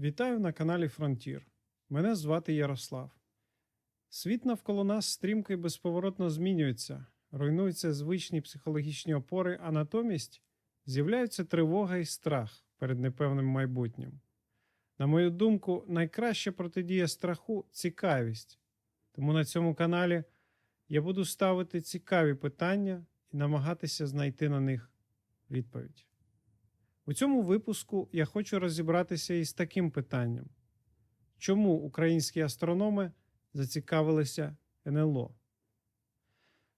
Вітаю на каналі Фронтір. Мене звати Ярослав. Світ навколо нас стрімко і безповоротно змінюється, руйнуються звичні психологічні опори, а натомість з'являються тривога і страх перед непевним майбутнім. На мою думку, найкраща протидія страху цікавість. Тому на цьому каналі я буду ставити цікаві питання і намагатися знайти на них відповідь. У цьому випуску я хочу розібратися із таким питанням: чому українські астрономи зацікавилися НЛО?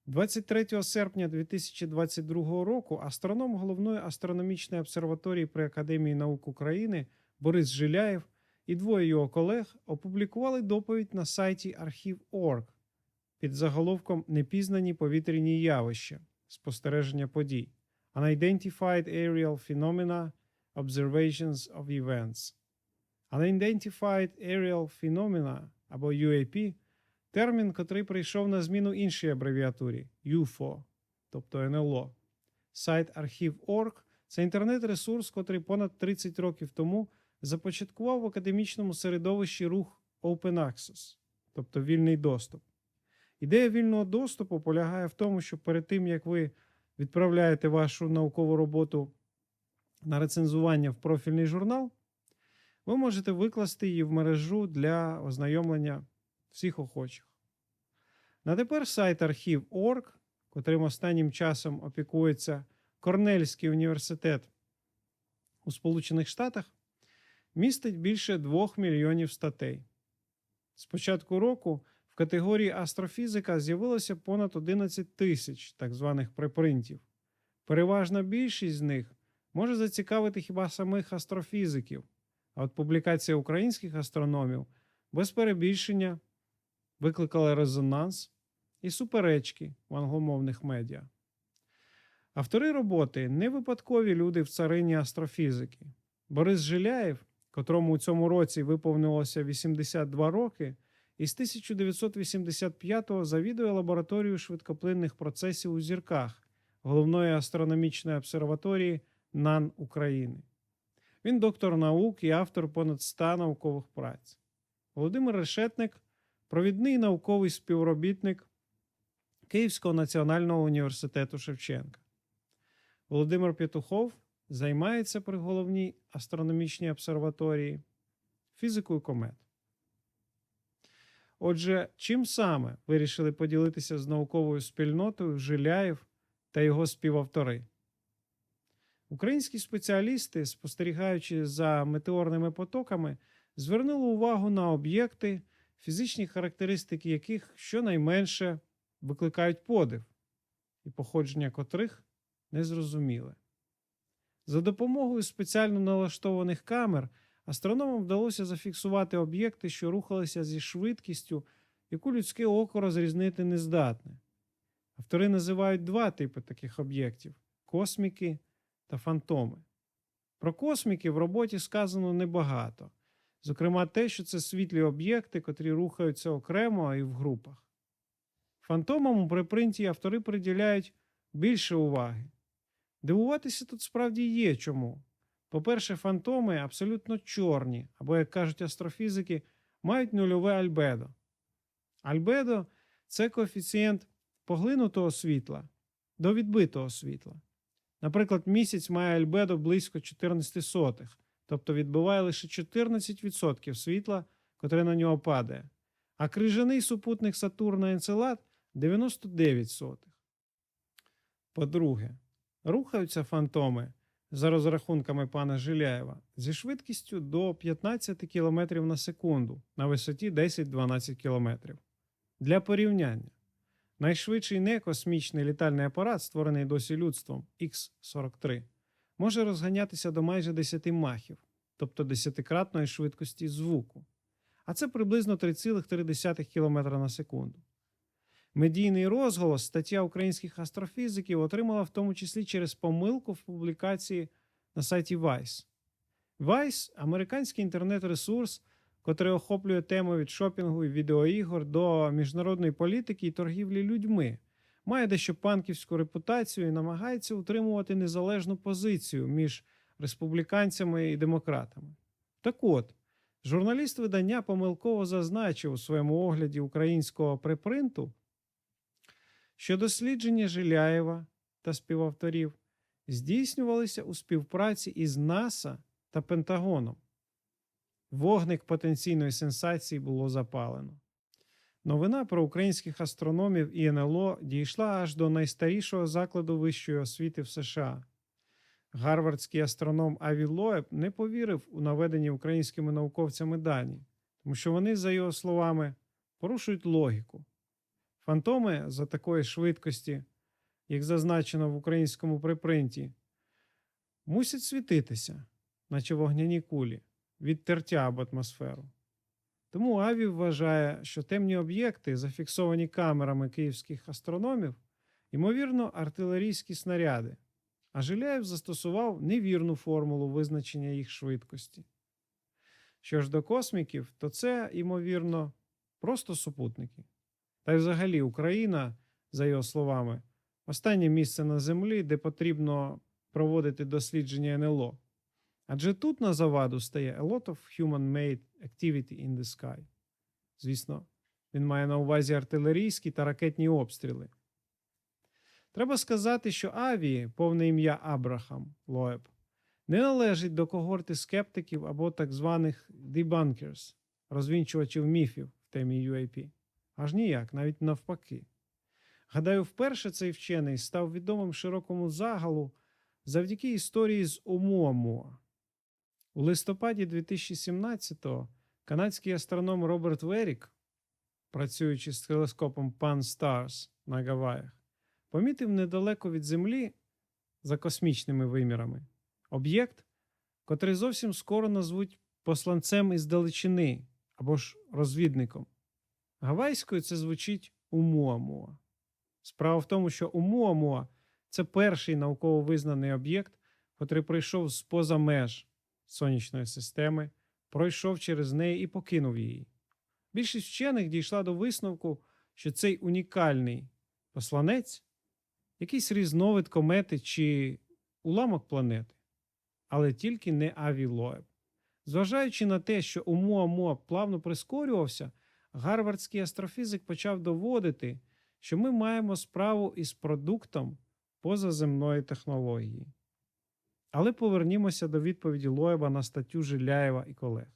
23 серпня 2022 року астроном головної астрономічної обсерваторії при Академії наук України Борис Жиляєв і двоє його колег опублікували доповідь на сайті Архів.орг під заголовком Непізнані повітряні явища спостереження подій. Unidentified Aerial Phenomena Observations of Events. Unidentified Aerial Phenomena або UAP термін, котрий прийшов на зміну іншій абревіатурі UFO, тобто НЛО. Сайт Архів.орг це інтернет-ресурс, котрий понад 30 років тому започаткував в академічному середовищі рух Open Access, тобто вільний доступ. Ідея вільного доступу полягає в тому, що перед тим, як ви відправляєте вашу наукову роботу на рецензування в профільний журнал, ви можете викласти її в мережу для ознайомлення всіх охочих. На тепер сайт архів.орг, котрим останнім часом опікується Корнельський університет у Сполучених Штатах, містить більше 2 мільйонів статей. З початку року в категорії астрофізика з'явилося понад 11 тисяч так званих препринтів. Переважна більшість з них може зацікавити хіба самих астрофізиків, а от публікація українських астрономів без перебільшення викликала резонанс і суперечки в англомовних медіа. Автори роботи не випадкові люди в царині астрофізики. Борис Жиляєв, котрому у цьому році виповнилося 82 роки, із 1985-го завідує лабораторією швидкоплинних процесів у зірках головної астрономічної обсерваторії НАН України. Він доктор наук і автор понад 100 наукових праць. Володимир Решетник провідний науковий співробітник Київського національного університету Шевченка. Володимир Петухов займається при головній астрономічній обсерваторії фізикою комет. Отже, чим саме вирішили поділитися з науковою спільнотою Жиляєв та його співавтори? Українські спеціалісти, спостерігаючи за метеорними потоками, звернули увагу на об'єкти, фізичні характеристики яких щонайменше викликають подив, і походження котрих незрозуміле. За допомогою спеціально налаштованих камер астрономам вдалося зафіксувати об'єкти, що рухалися зі швидкістю, яку людське око розрізнити не здатне. Автори називають два типи таких об'єктів косміки та фантоми. Про косміки в роботі сказано небагато, зокрема, те, що це світлі об'єкти, котрі рухаються окремо і в групах. Фантомам у припринті автори приділяють більше уваги. Дивуватися тут справді є чому. По-перше, фантоми абсолютно чорні, або, як кажуть астрофізики, мають нульове альбедо. Альбедо це коефіцієнт поглинутого світла до відбитого світла. Наприклад, місяць має альбедо близько 14 сотих, тобто відбиває лише 14% світла, котре на нього падає, а крижаний супутник Сатурна Енцелад 99 сотих. По-друге, рухаються фантоми за розрахунками пана Жиляєва зі швидкістю до 15 км на секунду на висоті 10-12 км. Для порівняння, найшвидший некосмічний літальний апарат, створений досі людством Х-43, може розганятися до майже 10 махів, тобто 10-кратної швидкості звуку. А це приблизно 3,3 км на секунду. Медійний розголос стаття українських астрофізиків отримала в тому числі через помилку в публікації на сайті Vice. Vice – американський інтернет-ресурс, котрий охоплює теми від шопінгу і відеоігор до міжнародної політики і торгівлі людьми, має дещо панківську репутацію і намагається утримувати незалежну позицію між республіканцями і демократами. Так от, Журналіст видання помилково зазначив у своєму огляді українського препринту, що дослідження Жиляєва та співавторів здійснювалися у співпраці із НАСА та Пентагоном. Вогник потенційної сенсації було запалено. Новина про українських астрономів і НЛО дійшла аж до найстарішого закладу вищої освіти в США. Гарвардський астроном Аві Лоеб не повірив у наведені українськими науковцями дані, тому що вони, за його словами, порушують логіку. Фантоми за такої швидкості, як зазначено в українському припринті, мусять світитися, наче вогняні кулі, від тертя об атмосферу. Тому Аві вважає, що темні об'єкти, зафіксовані камерами київських астрономів, ймовірно, артилерійські снаряди, а Жиляєв застосував невірну формулу визначення їх швидкості. Що ж до косміків, то це, ймовірно, просто супутники. Та й взагалі Україна, за його словами, останнє місце на Землі, де потрібно проводити дослідження НЛО. Адже тут на заваду стає a lot of human-made activity in the sky. Звісно, він має на увазі артилерійські та ракетні обстріли. Треба сказати, що Аві, повне ім'я Абрахам Лоеб, не належить до когорти скептиків або так званих debunkers, розвінчувачів міфів в темі UAP. Аж ніяк, навіть навпаки. Гадаю, вперше цей вчений став відомим широкому загалу завдяки історії з Омуамуа. У листопаді 2017-го канадський астроном Роберт Верік, працюючи з телескопом Pan Stars на Гаваях, помітив недалеко від Землі за космічними вимірами об'єкт, котрий зовсім скоро назвуть посланцем із далечини або ж розвідником. Гавайською це звучить Умуамуа. Справа в тому, що Умуамуа це перший науково визнаний об'єкт, котрий прийшов з поза меж сонячної системи, пройшов через неї і покинув її. Більшість вчених дійшла до висновку, що цей унікальний посланець якийсь різновид комети чи уламок планети, але тільки не Авілоеб. Зважаючи на те, що Умуамуа плавно прискорювався, гарвардський астрофізик почав доводити, що ми маємо справу із продуктом позаземної технології. Але повернімося до відповіді Лоєба на статтю Жиляєва і колег.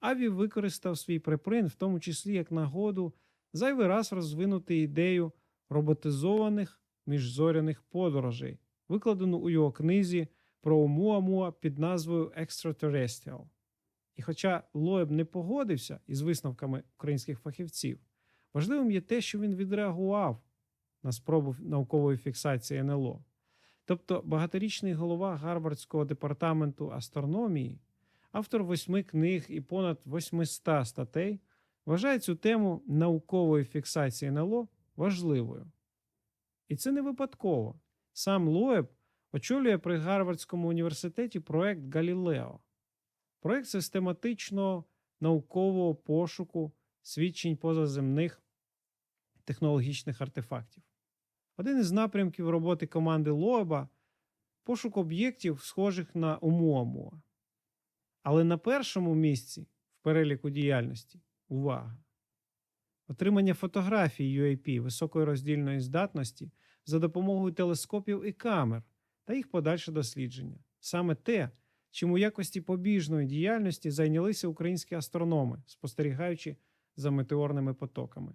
Аві використав свій препринт, в тому числі як нагоду, зайвий раз розвинути ідею роботизованих міжзоряних подорожей, викладену у його книзі про Умуамуа під назвою Extraterrestrial. І хоча Лоеб не погодився із висновками українських фахівців, важливим є те, що він відреагував на спробу наукової фіксації НЛО. Тобто багаторічний голова Гарвардського департаменту астрономії, автор восьми книг і понад 800 статей, вважає цю тему наукової фіксації НЛО важливою. І це не випадково. Сам Лоеб очолює при Гарвардському університеті проект Галілео, проект систематичного наукового пошуку свідчень позаземних технологічних артефактів. Один із напрямків роботи команди Лоеба пошук об'єктів, схожих на Умуамуа. Але на першому місці в переліку діяльності увага! Отримання фотографій UAP високої роздільної здатності за допомогою телескопів і камер та їх подальше дослідження. Саме те, чим у якості побіжної діяльності зайнялися українські астрономи, спостерігаючи за метеорними потоками.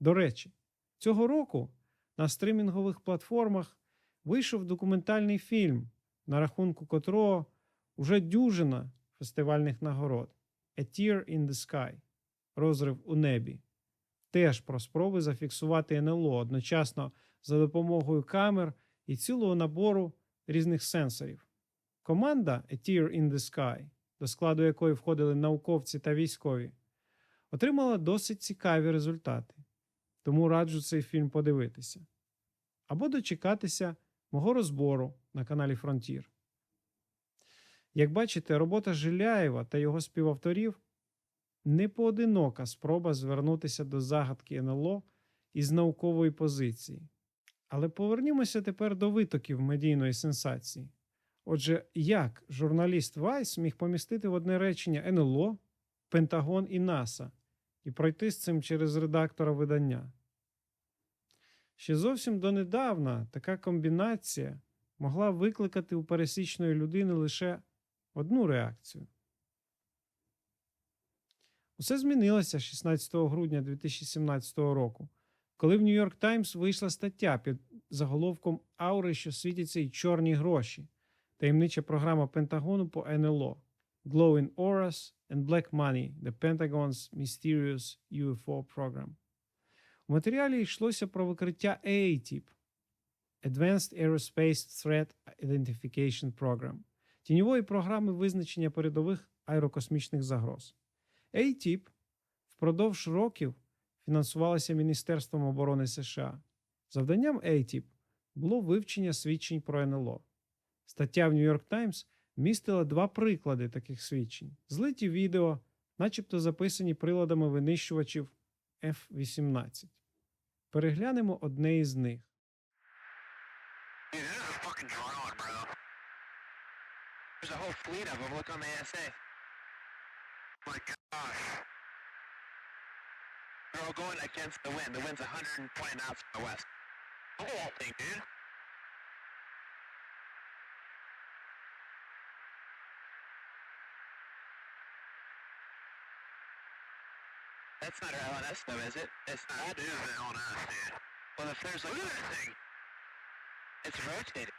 До речі, цього року на стримінгових платформах вийшов документальний фільм, на рахунку котрого уже дюжина фестивальних нагород A Tear in the Sky розрив у небі. Теж про спроби зафіксувати НЛО одночасно за допомогою камер і цілого набору різних сенсорів. Команда A Tear in the Sky, до складу якої входили науковці та військові, отримала досить цікаві результати. Тому раджу цей фільм подивитися. Або дочекатися мого розбору на каналі Фронтір. Як бачите, робота Жиляєва та його співавторів не поодинока спроба звернутися до загадки НЛО із наукової позиції. Але повернімося тепер до витоків медійної сенсації. Отже, як журналіст Вайс міг помістити в одне речення НЛО, Пентагон і НАСА і пройти з цим через редактора видання. Ще зовсім донедавна така комбінація могла викликати у пересічної людини лише одну реакцію. Усе змінилося 16 грудня 2017 року, коли в Нью-Йорк Таймс вийшла стаття під заголовком Аури, що світяться й чорні гроші, таємнича програма Пентагону по НЛО Glowing Auras and Black Money The Pentagon's Mysterious UFO Program. У матеріалі йшлося про викриття AATIP Advanced Aerospace Threat Identification Program тіньової програми визначення передових аерокосмічних загроз. ATIP впродовж років фінансувалася Міністерством оборони США. Завданням ATIP було вивчення свідчень про НЛО. Стаття в New York Times містила два приклади таких свідчень: злиті відео, начебто записані приладами винищувачів F-18. Переглянемо одне із них. Dude, this is a fucking drone, bro. There's a whole fleet of them. Look on the ASA. My gosh. They're all going against the wind. The wind's 120 knots from the west. Look at that thing, dude. That's not our LNS though, is it? It's not. That is an LNS, dude. Well, if there's like... Look at that thing. It's rotating.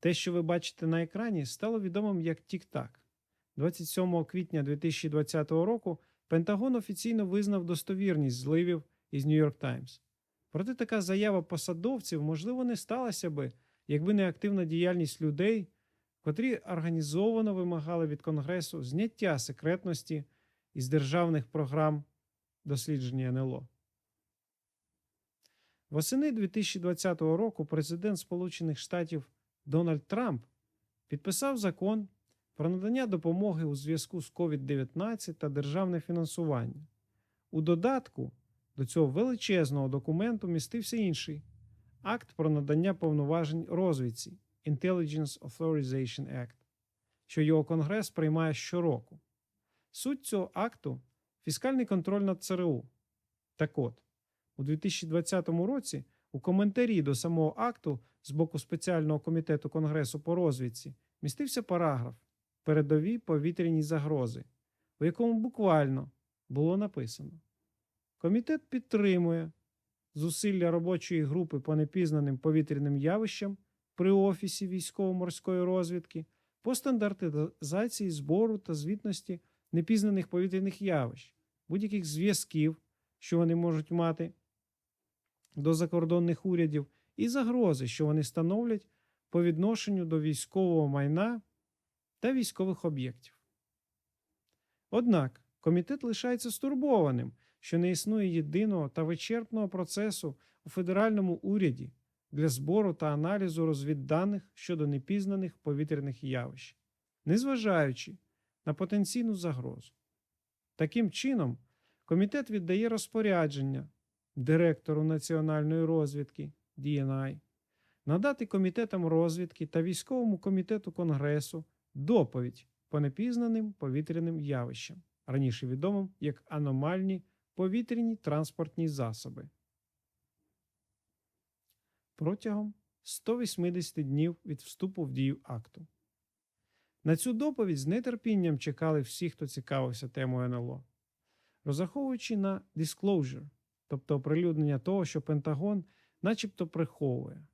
Те, що ви бачите на екрані, стало відомим як TikTok. 27 квітня 2020 року Пентагон офіційно визнав достовірність зливів із New York Times. Проте така заява посадовців, можливо, не сталася би, якби не активна діяльність людей, котрі організовано вимагали від Конгресу зняття секретності із державних програм дослідження НЛО. Восени 2020 року президент Сполучених Штатів Дональд Трамп підписав закон про надання допомоги у зв'язку з COVID-19 та державне фінансування. У додатку до цього величезного документу містився інший акт про надання повноважень розвідці Intelligence Authorization Act, що його Конгрес приймає щороку. Суть цього акту фіскальний контроль над ЦРУ. Так от, у 2020 році у коментарі до самого акту з боку спеціального комітету Конгресу по розвідці містився параграф Передові повітряні загрози, у якому буквально було написано: Комітет підтримує зусилля робочої групи по непізнаним повітряним явищам при Офісі військово-морської розвідки по стандартизації збору та звітності непізнаних повітряних явищ, будь-яких зв'язків, що вони можуть мати до закордонних урядів, і загрози, що вони становлять по відношенню до військового майна та військових об'єктів. Однак комітет лишається стурбованим, що не існує єдиного та вичерпного процесу у федеральному уряді для збору та аналізу розвідданих щодо непізнаних повітряних явищ, незважаючи на потенційну загрозу. Таким чином, комітет віддає розпорядження директору національної розвідки DNI надати комітетам розвідки та військовому комітету Конгресу доповідь по непізнаним повітряним явищам, раніше відомим як аномальні повітряні транспортні засоби. Протягом 180 днів від вступу в дію акту. На цю доповідь з нетерпінням чекали всі, хто цікавився темою НЛО, розраховуючи на disclosure, тобто оприлюднення того, що Пентагон начебто приховує.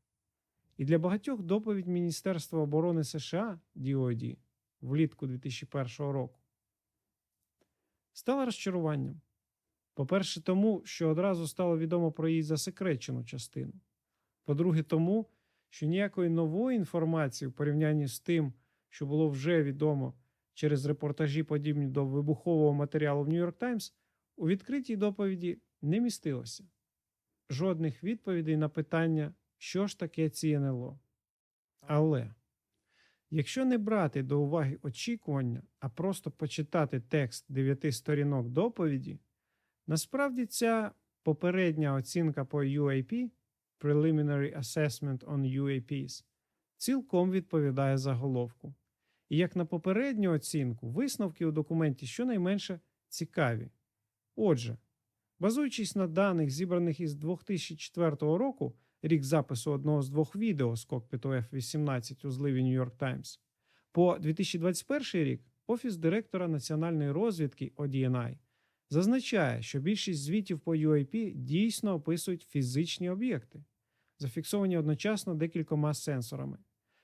І для багатьох доповідь Міністерства оборони США DOD влітку 2001 року стала розчаруванням. По-перше, тому, що одразу стало відомо про її засекречену частину. По-друге, тому, що ніякої нової інформації в порівнянні з тим, що було вже відомо через репортажі, подібні до вибухового матеріалу в Нью-Йорк Таймс, у відкритій доповіді не містилося жодних відповідей на питання, що ж таке ці НЛО. Але якщо не брати до уваги очікування, а просто почитати текст дев'яти сторінок доповіді, насправді ця попередня оцінка по UAP Preliminary Assessment on UAPs цілком відповідає заголовку. І як на попередню оцінку, висновки у документі щонайменше цікаві. Отже, базуючись на даних, зібраних із 2004 року, рік запису одного з двох відео з кокпіту F-18 у зливі New York Times, по 2021 рік Офіс директора національної розвідки ODNI зазначає, що більшість звітів по UAP дійсно описують фізичні об'єкти, зафіксовані одночасно декількома сенсорами.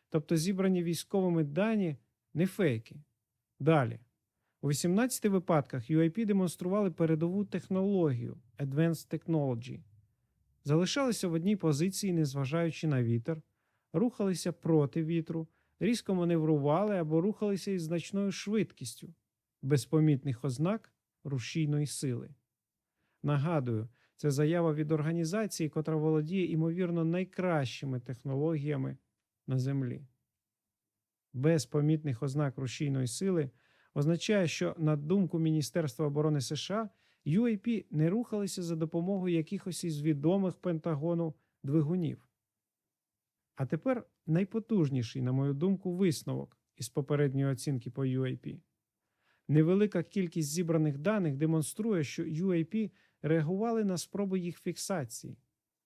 Тобто зібрані військовими дані не фейки. Далі. У 18 випадках UAP демонстрували передову технологію Advanced Technology, залишалися в одній позиції, незважаючи на вітер, рухалися проти вітру, різко маневрували або рухалися із значною швидкістю, без помітних ознак рушійної сили. Нагадую, це заява від організації, котра володіє імовірно найкращими технологіями на Землі. Без помітних ознак рушійної сили означає, що, на думку Міністерства оборони США, UAP не рухалися за допомогою якихось із відомих Пентагону двигунів. А тепер найпотужніший, на мою думку, висновок із попередньої оцінки по UAP. Невелика кількість зібраних даних демонструє, що UAP реагували на спроби їх фіксації,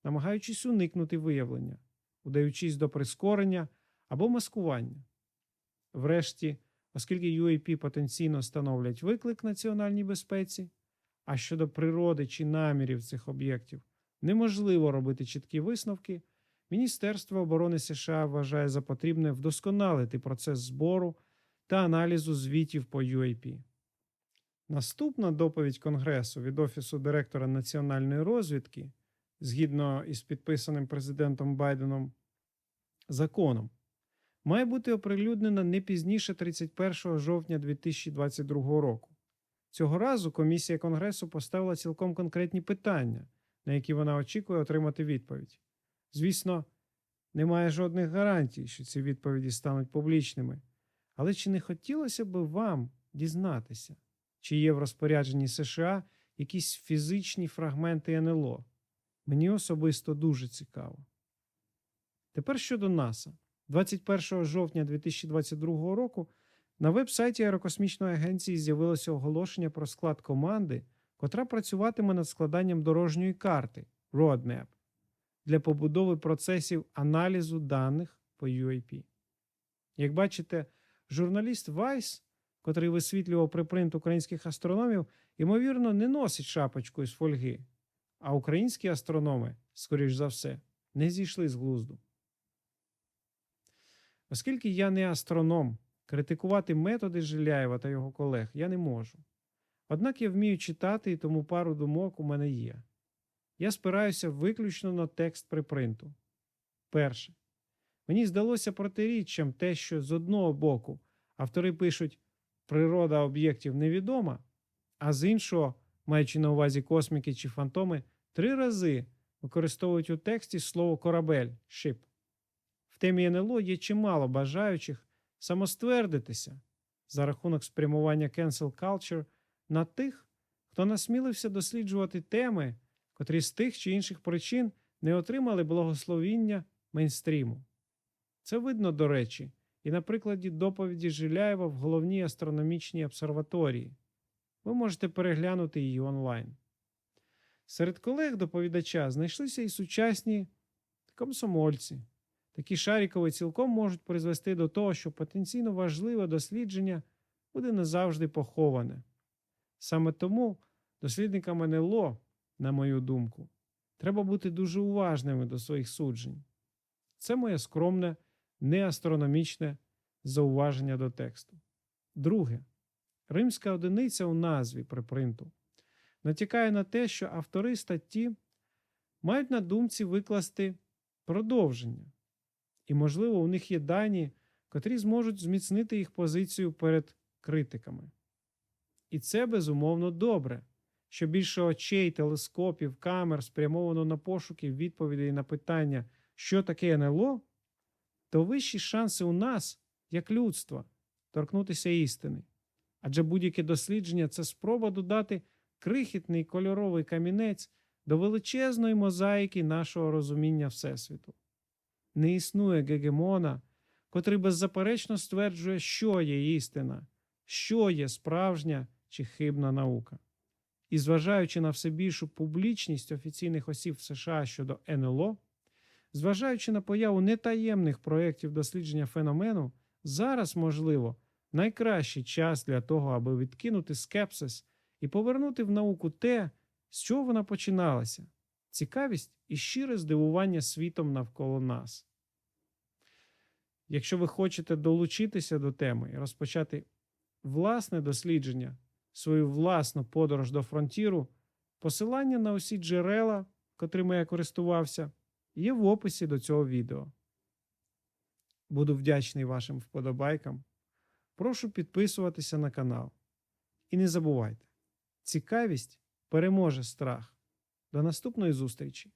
намагаючись уникнути виявлення, удаючись до прискорення або маскування. Врешті, оскільки UAP потенційно становлять виклик національній безпеці, а щодо природи чи намірів цих об'єктів неможливо робити чіткі висновки, Міністерство оборони США вважає за потрібне вдосконалити процес збору та аналізу звітів по UAP. Наступна доповідь Конгресу від Офісу директора національної розвідки, згідно із підписаним президентом Байденом законом, має бути оприлюднена не пізніше 31 жовтня 2022 року. Цього разу комісія Конгресу поставила цілком конкретні питання, на які вона очікує отримати відповідь. Звісно, немає жодних гарантій, що ці відповіді стануть публічними. Але чи не хотілося б вам дізнатися, чи є в розпорядженні США якісь фізичні фрагменти НЛО? Мені особисто дуже цікаво. Тепер щодо НАСА. 21 жовтня 2022 року на веб-сайті Аерокосмічної агенції з'явилося оголошення про склад команди, котра працюватиме над складанням дорожньої карти Roadmap для побудови процесів аналізу даних по UAP. Як бачите, журналіст Вайс, котрий висвітлював припринт українських астрономів, ймовірно, не носить шапочку із фольги, а українські астрономи, скоріш за все, не зійшли з глузду. Оскільки я не астроном, критикувати методи Жиляєва та його колег я не можу. Однак я вмію читати, і тому пару думок у мене є. Я спираюся виключно на текст припринту. Перше. Мені здалося протиріччям те, що з одного боку автори пишуть природа об'єктів невідома, а з іншого, маючи на увазі косміки чи фантоми, три рази використовують у тексті слово корабель ship. В темі НЛО є чимало бажаючих самоствердитися за рахунок спрямування cancel culture на тих, хто насмілився досліджувати теми, котрі з тих чи інших причин не отримали благословіння мейнстріму. Це видно, до речі, і на прикладі доповіді Жиляєва в головній астрономічній обсерваторії. Ви можете переглянути її онлайн. Серед колег доповідача знайшлися і сучасні комсомольці. Такі шарікові цілком можуть призвести до того, що потенційно важливе дослідження буде не завжди поховане. Саме тому дослідникам НЛО, на мою думку, треба бути дуже уважними до своїх суджень. Це моє скромне, неастрономічне зауваження до тексту. Друге, римська одиниця у назві припринту натякає на те, що автори статті мають на думці викласти продовження, і, можливо, у них є дані, котрі зможуть зміцнити їх позицію перед критиками. І це безумовно добре, що більше очей, телескопів, камер спрямовано на пошуки відповідей на питання, що таке НЛО, то вищі шанси у нас, як людства, торкнутися істини. Адже будь-яке дослідження це спроба додати крихітний кольоровий камінець до величезної мозаїки нашого розуміння Всесвіту. Не існує гегемона, котрий беззаперечно стверджує, що є істина, що є справжня чи хибна наука. І зважаючи на все більшу публічність офіційних осіб США щодо НЛО, зважаючи на появу нетаємних проєктів дослідження феномену, зараз, можливо, найкращий час для того, аби відкинути скепсис і повернути в науку те, з чого вона починалася цікавість і щире здивування світом навколо нас. Якщо ви хочете долучитися до теми і розпочати власне дослідження, свою власну подорож до фронтіру, посилання на усі джерела, котрими я користувався, є в описі до цього відео. Буду вдячний вашим вподобайкам. Прошу підписуватися на канал. І не забувайте, цікавість переможе страх. До наступної зустрічі!